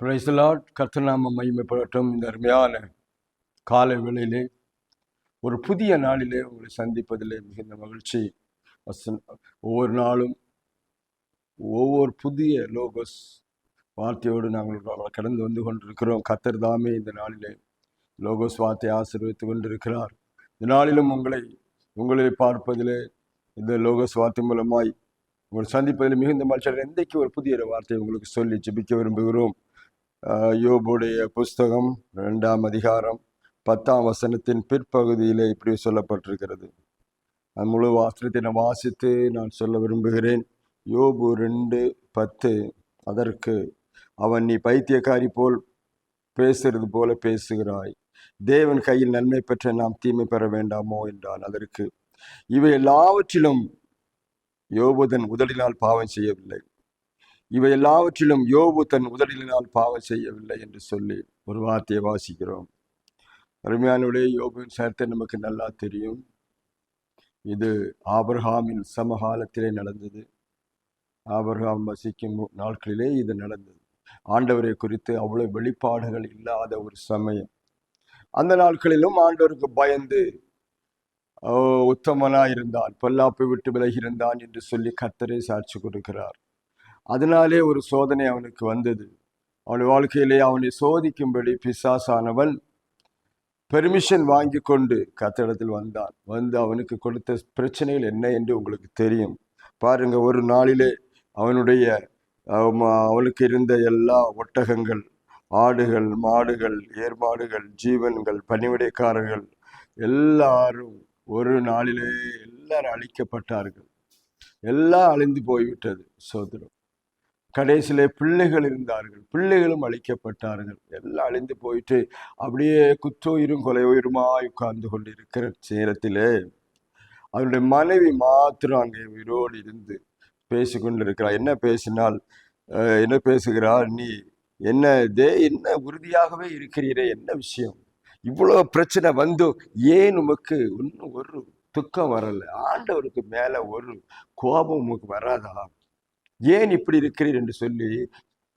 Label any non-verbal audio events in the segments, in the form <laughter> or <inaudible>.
பிரைஸ்லாட் கர்த்தநாம மகிமைப்படட்டும். இந்த அருமையான காலை வேளையிலே ஒரு புதிய நாளிலே உங்களை சந்திப்பதிலே மிகுந்த மகிழ்ச்சி. ஒவ்வொரு நாளும் ஒவ்வொரு புதிய லோகோஸ் வார்த்தையோடு நாங்கள் கடந்து வந்து கொண்டிருக்கிறோம். கத்தர் தாமே இந்த நாளிலே லோகோஸ் வார்த்தையை ஆசீர்வித்து கொண்டிருக்கிறார். இந்த நாளிலும் உங்களை உங்களை பார்ப்பதிலே இந்த லோகோஸ் வார்த்தை மூலமாய் உங்களை சந்திப்பதில் மிகுந்த மகிழ்ச்சியாக இன்றைக்கு ஒரு புதிய வார்த்தையை உங்களுக்கு சொல்லி ஜெபிக்க விரும்புகிறோம். யோபுடைய புஸ்தகம் ரெண்டாம் அதிகாரம் பத்தாம் வசனத்தின் பிற்பகுதியில் இப்படி சொல்லப்பட்டிருக்கிறது. அது முழு வாசனத்தை நான் வாசித்து நான் சொல்ல விரும்புகிறேன். யோபு ரெண்டு பத்து. அதற்கு அவன் நீ பைத்தியக்காரி போல் பேசுறது போல பேசுகிறாய். தேவன் கையில் நன்மை பெற்ற நாம் தீமை பெற வேண்டாமோ என்றான். அதற்கு இவை எல்லாவற்றிலும் யோபுதன் முதலினால் உதடினால் பாவம் செய்யவில்லை. இவை எல்லாவற்றிலும் யோபு தன் உதடலினால் பாவம் செய்யவில்லை என்று சொல்லி ஒரு வார்த்தையை வாசிக்கிறோம். அருமையானுடைய யோபுவின் சேர்த்தை நமக்கு நல்லா தெரியும். இது ஆபர்ஹாமின் சமகாலத்திலே நடந்தது. ஆபர்ஹாம் வசிக்கும் நாட்களிலே இது நடந்தது. ஆண்டவரை குறித்து அவ்வளவு வெளிப்பாடுகள் இல்லாத ஒரு சமயம். அந்த நாட்களிலும் ஆண்டவருக்கு பயந்து ஓ, இருந்தான் பொல்லாப்பை விட்டு விலகி இருந்தான் என்று சொல்லி கர்த்தரை சாட்சி கொடுக்கிறார். அதனாலே ஒரு சோதனை அவனுக்கு வந்தது. அவன் வாழ்க்கையிலே அவனை சோதிக்கும்படி பிசாசானவன் பெர்மிஷன் வாங்கி கொண்டு கத்தடத்தில் வந்தான். வந்து அவனுக்கு கொடுத்த பிரச்சனைகள் என்ன என்று உங்களுக்கு தெரியும். பாருங்க ஒரு நாளிலே அவனுடைய அவனுக்கு இருந்த எல்லா ஒட்டகங்கள் ஆடுகள் மாடுகள் ஏர்மாடுகள் ஜீவன்கள் பணிவிடைக்காரர்கள் எல்லாரும் ஒரு நாளிலே எல்லாரும் அழிக்கப்பட்டார்கள். எல்லாம் அழிந்து போய்விட்டது சோதரம் கடைசியிலே பிள்ளைகள் இருந்தார்கள். பிள்ளைகளும் அழிக்கப்பட்டார்கள். எல்லாம் அழிந்து போயிட்டு அப்படியே குத்தோயிரும் கொலை உயிருமாய் உட்கார்ந்து கொண்டு இருக்கிற அவருடைய மனைவி மாத்திரம் அங்கே உயிரோடு இருந்து பேசிக்கொண்டிருக்கிறார் என்ன பேசினால் என்ன பேசுகிறார் நீ என்ன தே என்ன உறுதியாகவே இருக்கிறீரே? என்ன விஷயம்? இவ்வளோ பிரச்சனை வந்தும் ஏன் உமக்கு இன்னும் ஒரு துக்கம் வரலை? ஆண்டவருக்கு மேலே ஒரு கோபம் உமக்கு வராதா? ஏன் இப்படி இருக்கிறீர் என்று சொல்லி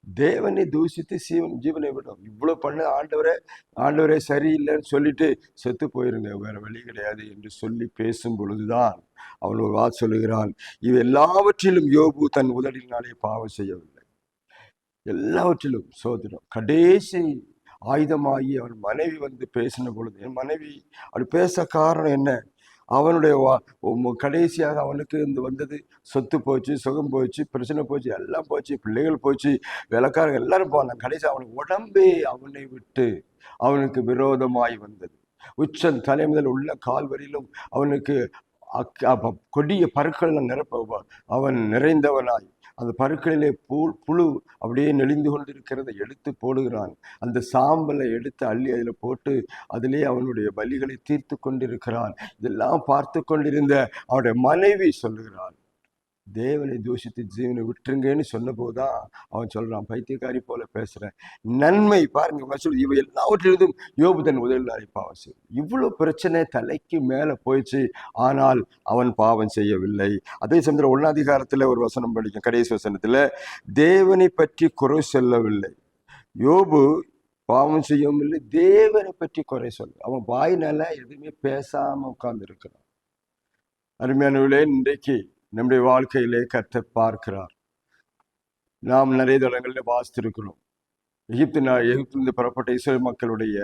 தேவனை தூஷித்து சீவன் ஜீவனை விடும். இவ்வளோ பண்ண ஆண்டவரே ஆண்டவரே சரியில்லைன்னு சொல்லிட்டு செத்து போயிருங்க. வேற வழி கிடையாது என்று சொல்லி பேசும் பொழுதுதான் அவன் ஒரு வா சொல்லுகிறான். இது எல்லாவற்றிலும் யோபு தன் உதடினாலே பாவம் செய்யவில்லை. எல்லாவற்றிலும் சோதனம் கடைசி ஆயுதமாகி அவன் மனைவி வந்து பேசின பொழுது என் மனைவி அப்படி பேச காரணம் என்ன? அவனுடைய கடைசியாக அவனுக்கு இந்த வந்தது. சொத்து போச்சு சுகம் போச்சு பிரச்சனை போச்சு எல்லாம் போச்சு பிள்ளைகள் போச்சு விளக்காரங்க எல்லாரும் போனாங்க. கடைசி அவனுக்கு உடம்பே அவனை விட்டு அவனுக்கு விரோதமாய் வந்தது. உச்சன் தலை முதல் உள்ள கால்வரியிலும் அவனுக்கு அக்- கொடிய பருக்கள் நிரப்ப அவன் நிறைந்தவனாய். அந்த பருக்களிலே பூ புழு அப்படியே நெளிந்து கொண்டிருக்கிறதை எடுத்து போடுகிறான். அந்த சாம்பலை எடுத்து அள்ளி அதில் போட்டு அதிலே அவனுடைய பலிகளை தீர்த்து கொண்டிருக்கிறான். இதெல்லாம் பார்த்து கொண்டிருந்த அவனுடைய மனைவி சொல்லுகிறான் தேவனை தூஷித்து ஜீவனை விட்டுருங்கன்னு சொன்னபோது தான் அவன் சொல்கிறான் பைத்தியக்காரி போல பேசுகிறேன் நன்மை பாருங்க மசூல் இவை எல்லாவற்றிலும் யோபு தன் உதவியாளி பாவம் செய்யும் இவ்வளோ பிரச்சனை தலைக்கு மேலே போயிடுச்சு. ஆனால் அவன் பாவம் செய்யவில்லை. அதே சமயத்தில் ஒன்னாதிகாரத்தில் ஒரு வசனம் படிக்கும் கடைசி வசனத்தில் தேவனை பற்றி குறை சொல்லவில்லை. யோபு பாவம் செய்யவும் இல்லை தேவனை பற்றி குறை சொல்ல அவன் வாயினால எதுவுமே பேசாமல் உட்கார்ந்துருக்கிறான். அருமையான அருமையானவர்களே இன்றைக்கு நம்முடைய வாழ்க்கையிலே கற்று பார்க்கிறார். நாம் நிறைய தளங்களில் வாசித்திருக்கிறோம். எகிப்து நான் எகிப்திலிருந்து புறப்பட்ட இஸ்ரேல் மக்களுடைய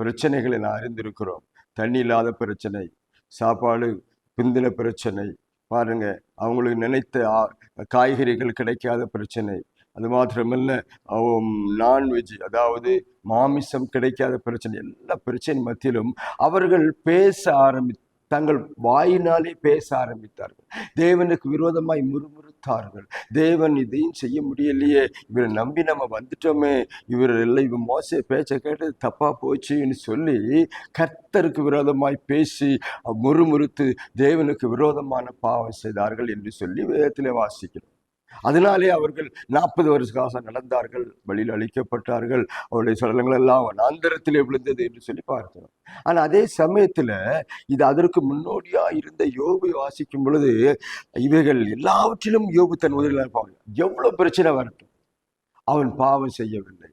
பிரச்சனைகளை நான் அறிந்திருக்கிறோம். தண்ணி இல்லாத பிரச்சனை சாப்பாடு பிந்தின பிரச்சனை பாருங்க அவங்களுக்கு நினைத்த ஆ- காய்கறிகள் கிடைக்காத பிரச்சனை அது மாத்திரமல்ல நான்வெஜ் அதாவது மாமிசம் கிடைக்காத பிரச்சனை எல்லா பிரச்சனை மத்தியிலும் அவர்கள் பேச ஆரம்பி தங்கள் வாயினாலே பேச ஆரம்பித்தார்கள். தேவனுக்கு விரோதமாய் முறுமுறுத்தார்கள். தேவன் இதையும் செய்ய முடியலையே. இவரை நம்பி நம்ம வந்துட்டோமே. இவர் எல்லாம் இவன் மோச பேச்சை கேட்டு தப்பா போச்சுன்னு சொல்லி கர்த்தருக்கு விரோதமாய் பேசி முறுமுறுத்து தேவனுக்கு விரோதமான பாவம் செய்தார்கள் என்று சொல்லி வேதத்திலே வாசிக்கிறோம். அதனாலே அவர்கள் நாற்பது வருஷ காசம் நடந்தார்கள் வழியில் அழிக்கப்பட்டார்கள் அவருடைய சடலங்கள் எல்லாம் வனாந்தரத்திலே விழுந்தது என்று சொல்லி பார்க்கிறோம். ஆனா அதே சமயத்துல இது அதற்கு முன்னோடியா இருந்த யோபை வாசிக்கும் பொழுது இவைகள் எல்லாவற்றிலும் யோபு தன் உதவியால் இருப்பாங்க எவ்வளவு பிரச்சனை வரட்டும். அவன் பாவம் செய்யவில்லை.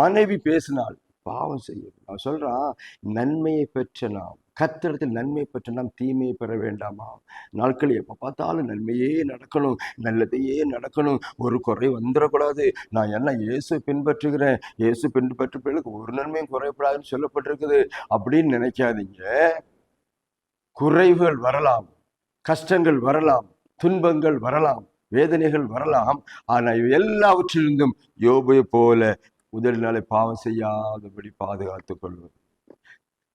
மனைவி பேசினாள் பாவம் செய்யவில்லை. அவன் சொல்றான் நன்மையை பெற்ற நாம் கத்திரத்தில் நன்மை பெற்று நாம் தீமையை பெற வேண்டாமா? நாட்கள் எப்போ பார்த்தாலும் நன்மையே நடக்கணும் நல்லதையே நடக்கணும். ஒரு குறை வந்துடக்கூடாது. நான் என்ன இயேசு பின்பற்றுகிறேன்? இயேசு பின்பற்ற பிள்ளைக்கு ஒரு நன்மையும் குறையப்படாதுன்னு சொல்லப்பட்டிருக்குது. அப்படின்னு நினைக்காதீங்க. குறைவுகள் வரலாம். கஷ்டங்கள் வரலாம். துன்பங்கள் வரலாம். வேதனைகள் வரலாம். ஆனால் இவை எல்லாவற்றிலிருந்தும் யோபை போல உதடினாலே பாவம் செய்யாதபடி பாதுகாத்துக் கொள்வது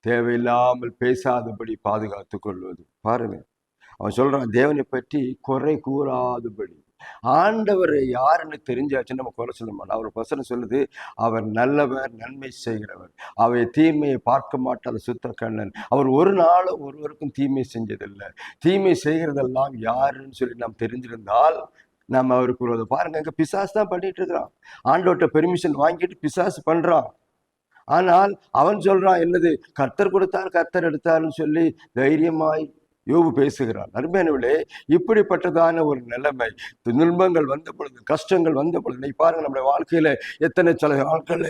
தேவையில்லாமல் பேசாதபடி பாதுகாத்து கொள்வது பாருங்க. அவன் சொல்றான் தேவனை பற்றி குறை கூறாதபடி. ஆண்டவர் யாருன்னு தெரிஞ்சாச்சு நம்ம குறை சொல்ல மாட்டோம். அவர் வசனம் சொல்லுது அவர் நல்லவர் நன்மை செய்கிறவர். அவை தீமையை பார்க்க மாட்டாத சுத்த கண்ணன் அவர் ஒரு நாளும் ஒருவருக்கும் தீமை செஞ்சதில்லை. தீமை செய்கிறதெல்லாம் யாருன்னு சொல்லி நாம் தெரிஞ்சிருந்தால் நம்ம அவருக்கு ஒரு பாருங்க இங்கே பிசாசு தான் பண்ணிட்டு இருக்கிறான். ஆண்டோட்ட பெர்மிஷன் வாங்கிட்டு பிசாசு பண்ணுறான் ஆனால் அவன் சொல்றான் என்னது? கர்த்தர் கொடுத்தார் கர்த்தர் எடுத்தார்னு சொல்லி தைரியமாய் யோபு பேசுகிறான். அருமையானவளே இப்படிப்பட்டதான ஒரு நிலைமை துன்பங்கள் வந்த பொழுது கஷ்டங்கள் வந்த பொழுது நீ பாருங்க நம்முடைய வாழ்க்கையில எத்தனை சில நாட்கள்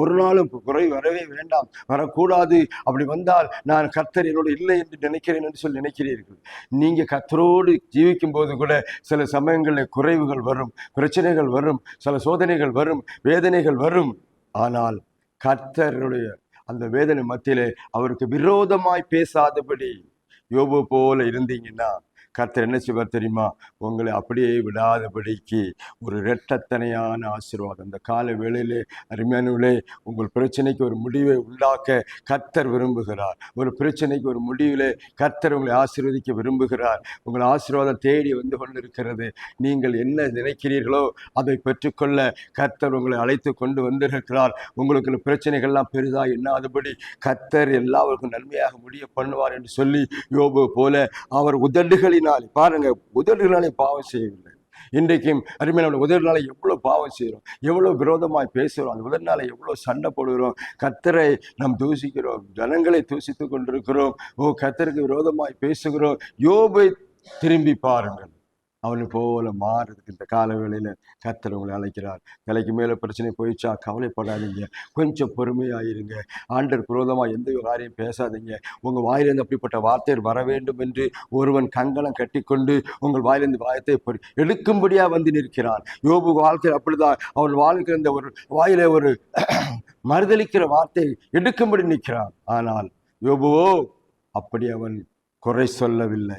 ஒரு நாளும் குறை வரவே வேண்டாம் வரக்கூடாது. அப்படி வந்தால் நான் கர்த்தர் என்னோடு இல்லை என்று நினைக்கிறேன் என்று சொல்லி நினைக்கிறீர்கள். நீங்க கர்த்தரோடு ஜீவிக்கும் போது கூட சில சமயங்களில் குறைவுகள் வரும் பிரச்சனைகள் வரும் சில சோதனைகள் வரும் வேதனைகள் வரும். ஆனால் கர்த்தருடைய அந்த வேதனை மத்தியிலே அவருக்கு விரோதமாய் பேசாதபடி யோபு போல இருந்தீங்கன்னா கர்த்தர் என்ன செய்வார் தெரியுமா? உங்களை அப்படியே விடாதபடிக்கு ஒரு இரட்டத்தனையான ஆசீர்வாதம். அந்த கால வேளையிலே அருமையானவிலே உங்கள் பிரச்சனைக்கு ஒரு முடிவை உண்டாக்க கர்த்தர் விரும்புகிறார். ஒரு பிரச்சனைக்கு ஒரு முடிவிலே கர்த்தர் உங்களை ஆசீர்வதிக்க விரும்புகிறார். உங்கள் ஆசீர்வாதம் தேடி வந்து கொண்டிருக்கிறது. நீங்கள் என்ன நினைக்கிறீர்களோ அதை பெற்றுக்கொள்ள கர்த்தர் உங்களை அழைத்து கொண்டு வந்திருக்கிறார். உங்களுக்கு பிரச்சனைகள்லாம் பெரிதாக என்னாதபடி கர்த்தர் எல்லாருக்கும் நன்மையாக முடிய பண்ணுவார் என்று சொல்லி யோபு போல அவர் உதடுகளினாலே பாருங்க உதடுகளினாலே பாவம் செய்யவில்லை. இன்றைக்கும் அருமையான உதவினால எவ்வளோ பாவம் செய்கிறோம் எவ்வளோ விரோதமாய் பேசுகிறோம் அந்த உதவினால எவ்வளோ சண்டை போடுகிறோம். கத்தரை நாம் தூசிக்கிறோம் ஜனங்களை தூசித்து கொண்டிருக்கிறோம். ஓ கத்தருக்கு விரோதமாய் பேசுகிறோம். யோபை திரும்பி பாருங்கள். அவனை போல மாறுறதுக்கு இந்த காலவேளையில் கத்தர் உங்களை அழைக்கிறார். தலைக்கு மேலே பிரச்சனை போயிடுச்சா? கவலைப்படாதீங்க. கொஞ்சம் பொறுமையாயிருங்க. ஆண்டர் குரோதமாக எந்த ஒரு காரியம் பேசாதீங்க. உங்கள் வாயிலிருந்து அப்படிப்பட்ட வார்த்தைகள் வர வேண்டும் என்று ஒருவன் கங்கணம் கட்டிக்கொண்டு உங்கள் வாயிலிருந்து வாயத்தை எடுக்கும்படியாக வந்து நிற்கிறான். யோபு வாழ்க்கை அப்படிதான். அவன் வாழ்க்கை இந்த ஒரு வாயில ஒரு <clears throat> மறுதளிக்கிற வார்த்தை எடுக்கும்படி நிற்கிறான். ஆனால் யோபுவோ அப்படி அவன் குறை சொல்லவில்லை.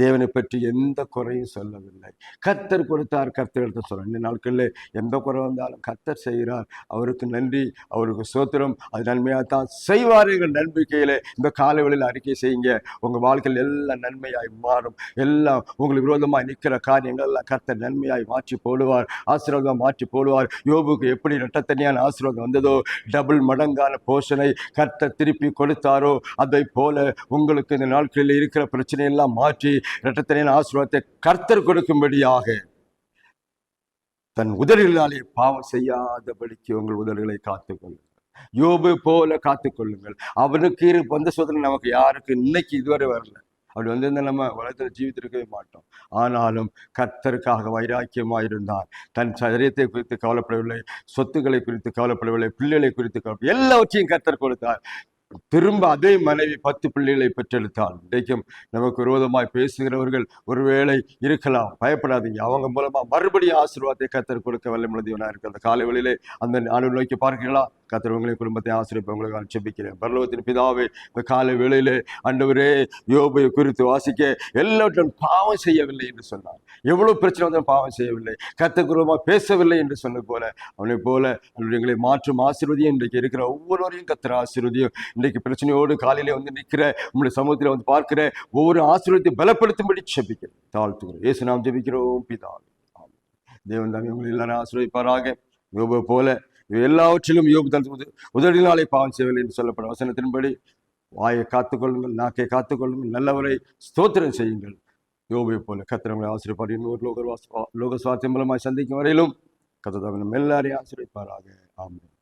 தேவனை பற்றி எந்த குறையும் சொல்லவில்லை. கர்த்தர் கொடுத்தார் கர்த்தர் எடுத்து சொல்ல இந்த நாட்களில் எந்த குறை வந்தாலும் கர்த்தர் செய்கிறார். அவருக்கு நன்றி அவருக்கு சோத்திரம் அது நன்மையாக தான் செய்வார் எங்கள் நம்பிக்கையில். இந்த காலவெளியில் அறிக்கை செய்யுங்க. உங்கள் வாழ்க்கையில் எல்லாம் நன்மையாய் மாறும். எல்லாம் உங்களுக்கு விரோதமாக நிற்கிற காரியங்கள் எல்லாம் கர்த்தர் நன்மையாய் மாற்றி போடுவார். ஆசீர்வாதம் மாற்றி போடுவார். யோபுக்கு எப்படி ரெட்டத்தனியான ஆசீர்வாதம் வந்ததோ டபுள் மடங்கான போஷனை கர்த்தர் திருப்பி கொடுத்தாரோ அதை போல உங்களுக்கு இந்த நாட்களில் இருக்கிற பிரச்சனையெல்லாம் மாற்றி இரட்டத்தனின் ஆசீர்வாதத்தை கர்த்தர் கொடுக்கும்படியாக தன் உதடுகளாலே பாவம் செய்யாதபடிக்கு உங்கள் உதடுகளை காத்துக்கொள்ளுங்கள். யோபு போல காத்துக்கொள்ளுங்கள். அவனுக்கு இரு வந்த சோதனை நமக்கு யாருக்கு? இன்னைக்கு இதுவரை வரல. அப்படி வந்திருந்த நம்ம உலகத்தில் ஜீவித்திருக்கவே மாட்டோம். ஆனாலும் கர்த்தருக்காக வைராக்கியமாக இருந்தார் தன் சரீரத்தை குறித்து கவலைப்படவில்லை சொத்துக்களை குறித்து கவலைப்படவில்லை பிள்ளைகளை குறித்து கவலை எல்லாவற்றையும் கர்த்தர் கொடுத்தார். திரும்ப அதே மனைவி பத்து பிள்ளைகளை பெற்றெடுத்தால் இன்றைக்கும் நமக்கு விரோதமாய் பேசுகிறவர்கள் ஒருவேளை இருக்கலாம். பயப்படாதீங்க. அவங்க மூலமா மறுபடியும் ஆசீர்வாதத்தை கத்தர் கொடுக்க வல்ல இருக்கு அந்த காலை வேளையிலே அந்த நாடு நோக்கி பார்க்கிறீங்களா கத்தர் உங்களின் குடும்பத்தை ஆசிரியப்பை உங்களுக்கு அனுப்பிக்கிறேன் பரலோகத்தின் பிதாவே இந்த காலை வேளையிலே அண்டவரே யோபை குறித்து வாசிக்க எல்லாவற்றும் பாவம் செய்யவில்லை என்று சொன்னார். எவ்வளவு பிரச்சனை வந்தாலும் பாவம் செய்யவில்லை. கத்தகுரமாக பேசவில்லை என்று சொன்னது போல அவனை போல எங்களை மாற்றும் ஆசீர்வதியும் இன்றைக்கு இருக்கிற ஒவ்வொருவரையும் கத்திர ஆசீர்வதியும் இன்றைக்கு பிரச்சனையோடு காலையிலே வந்து நிற்கிற உங்களுடைய சமூகத்தில் வந்து பார்க்கிற ஒவ்வொரு ஆசீர்வத்தை பலப்படுத்தும்படி செபிக்கிறேன் தாழ்த்துகிறோம். ஏசு நாம் ஜெபிக்கிறோம் பிதாவே. தேவன் தாமி உங்களை எல்லாரும் ஆசீர்வதிப்பாராக. யோபு போல எல்லாவற்றிலும் யோபு தன் உத- உதடினாலே பாவம் செய்யவில்லை என்று சொல்லப்படும் வசனத்தின்படி வாயை காத்துக்கொள்ளுங்கள் நாக்கை காத்துக்கொள்ளுங்கள் நல்லவரை ஸ்தோத்திரம் செய்யுங்கள். யோபை போல கத்திரங்களை ஆசிரியப்பார் இன்னொரு லோக வாச- லோக சுவாத்தியம் மூலமாய் சந்திக்கும் வரையிலும் கத்ததவனும் எல்லாரையும் ஆசிரியப்பாராக ஆமாம்